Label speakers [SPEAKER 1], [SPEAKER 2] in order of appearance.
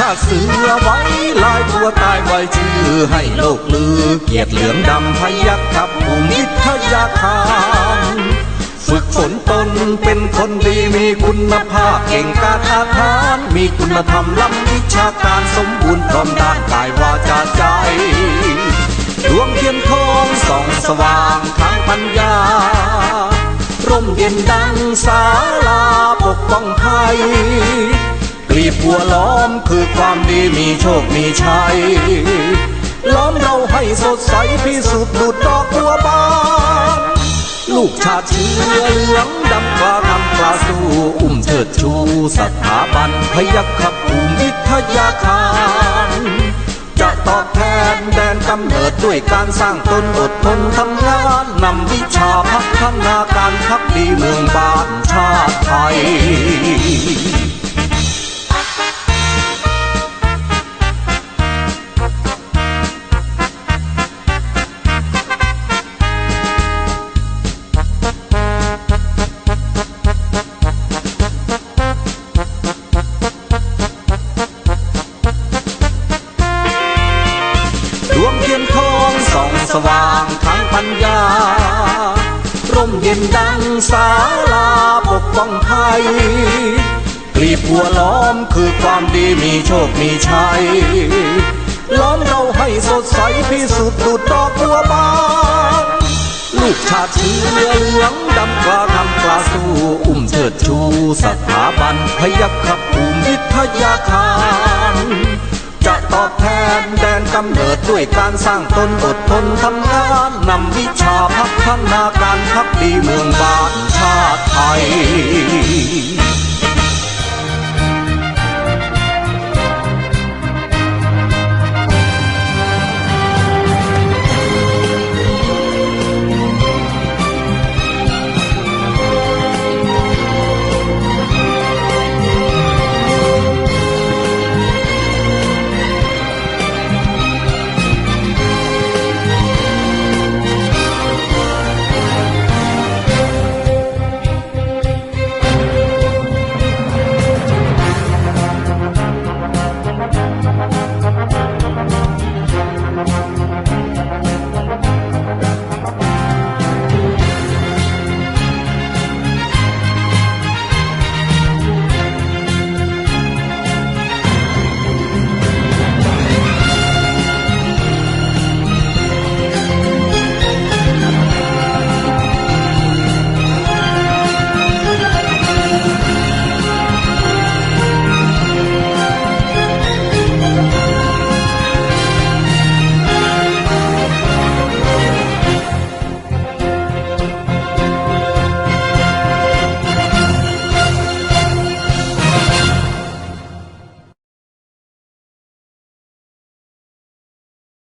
[SPEAKER 1] ชาติเสือไว้ลายตัวตายไว้ชื่อให้โลกลือ เกียรติเหลืองดำพยักกับภูมิวิทยาคารฝึกฝนตนเป็นคนดีมีคุณภาพเก่งกาจอาหารมีคุณธรรมล้ำวิชาการสมบูรณ์พร้อมด้านกายวาจาใจดวงเทียนทองส่องสว่างทางปัญญา ร่มเย็นดังศาลาปกป้องภัย กลีบบัวล้อมคือความดีมีโชคมีชัย ล้อมเราให้สดใสพิสุทธิ์ดุดดอกบัวบานลูกชาติเชื้อเหลืองดำกว่าคำกลาสู้อุ้มเชิดชูสถาบันพยัคฆภูมิวิทยาคารจะตอบแทนแดนกำเนิดด้วยการสร้างตนอดทนทำงานนำวิชาพัฒนา ส่องสว่างทางปัญญา ร่มเย็นดังศาลาปกป้องภัยกลีบบัวล้อมคือความดีมีโชคมีชัย ล้อมเราให้สดใสพิสุทธิ์ดุดดอกบัวบานลูกชาติเชื้อเหลืองดำกลาทำกลาสู้อุ้มเชิดชูสถาบันพยัคฆภูมิวิทยาคาร ตอบแทน แดนกำเนิดด้วยการสร้างตนอดทนทำงานนำวิชาพัฒนาการพักดีเมืองบ้านชาติไทย